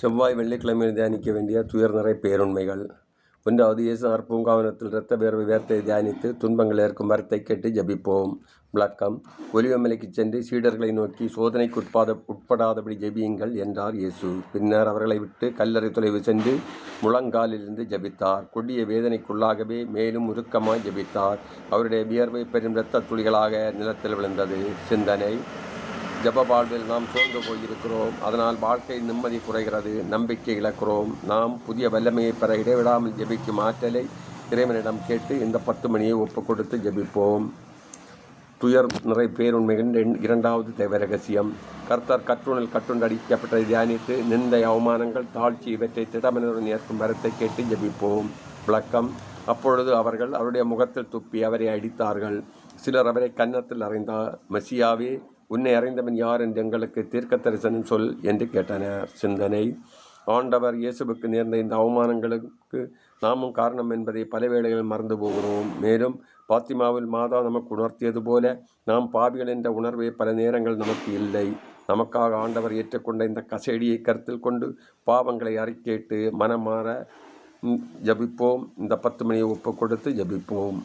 செவ்வாய் வெள்ளிக்கிழமையில் தியானிக்க வேண்டிய துயர் நிறை பேருண்மைகள். ஒன்றாவது இயேசுநார் பூங்காவனத்தில் இரத்த பேரவை வேர்த்தை தியானித்து துன்பங்கள் ஏற்கும் மரத்தை கேட்டு ஜபிப்போம். விளக்கம் ஒலிவமலைக்கு சென்று சீடர்களை நோக்கி சோதனைக்கு உட்பாத உட்படாதபடி ஜெபியுங்கள் என்றார் இயேசு. பின்னர் அவர்களை விட்டு கல்லறை தொலைவு சென்று முழங்காலிலிருந்து ஜபித்தார். கொடிய வேதனைக்குள்ளாகவே மேலும் உருக்கமாய் ஜபித்தார். அவருடைய வியர்வை பெரும் இரத்த துளிகளாக நிலத்தில் விழுந்தது. சிந்தனை ஜப வாழ்வில் நாம் சோர்ந்து போயிருக்கிறோம். அதனால் வாழ்க்கை நிம்மதி குறைகிறது நம்பிக்கை இழக்கிறோம். நாம் புதிய வல்லமையை பெற இடைவிடாமல் ஜெபிக்கும் ஆற்றலை இறைவனிடம் கேட்டு இந்த பத்து மணியை ஒப்பு கொடுத்து ஜெபிப்போம். துயர் நிறை பேருண்மைகளின் இரண்டாவது தேவ ரகசியம். கர்த்தர் கற்றுணில் கட்டுண்டடிக்கப்பட்டதை தியானித்து நிந்தை அவமானங்கள் தாழ்ச்சி இவற்றை திடமனருடன் ஏற்கும் வரத்தை கேட்டு ஜெபிப்போம். விளக்கம் அப்பொழுது அவர்கள் அவருடைய முகத்தில் துப்பி அவரை அடித்தார்கள். சிலர் அவரை கன்னத்தில் அறைந்தார். மசியாவே உன்னை அறிந்தவன் யார் என்று எங்களுக்கு தீர்க்க தரிசனம் சொல் என்று கேட்டனர் சிந்தனை. ஆண்டவர் இயேசுவுக்கு நேர்ந்த இந்த அவமானங்களுக்கு நாமும் காரணம் என்பதை பல வேளைகளில் மறந்து போகிறோம். மேலும் பாத்திமாவில் மாதா நமக்கு உணர்த்தியது போல நாம் பாவிகள் என்ற உணர்வை பல நேரங்கள் நமக்கு இல்லை. நமக்காக ஆண்டவர் ஏற்றுக்கொண்ட இந்த கசேடியை கருத்தில் கொண்டு பாவங்களை அறிக்கேட்டு மனமாற ஜபிப்போம். இந்த பத்து மணியை ஒப்பு கொடுத்து ஜபிப்போம்.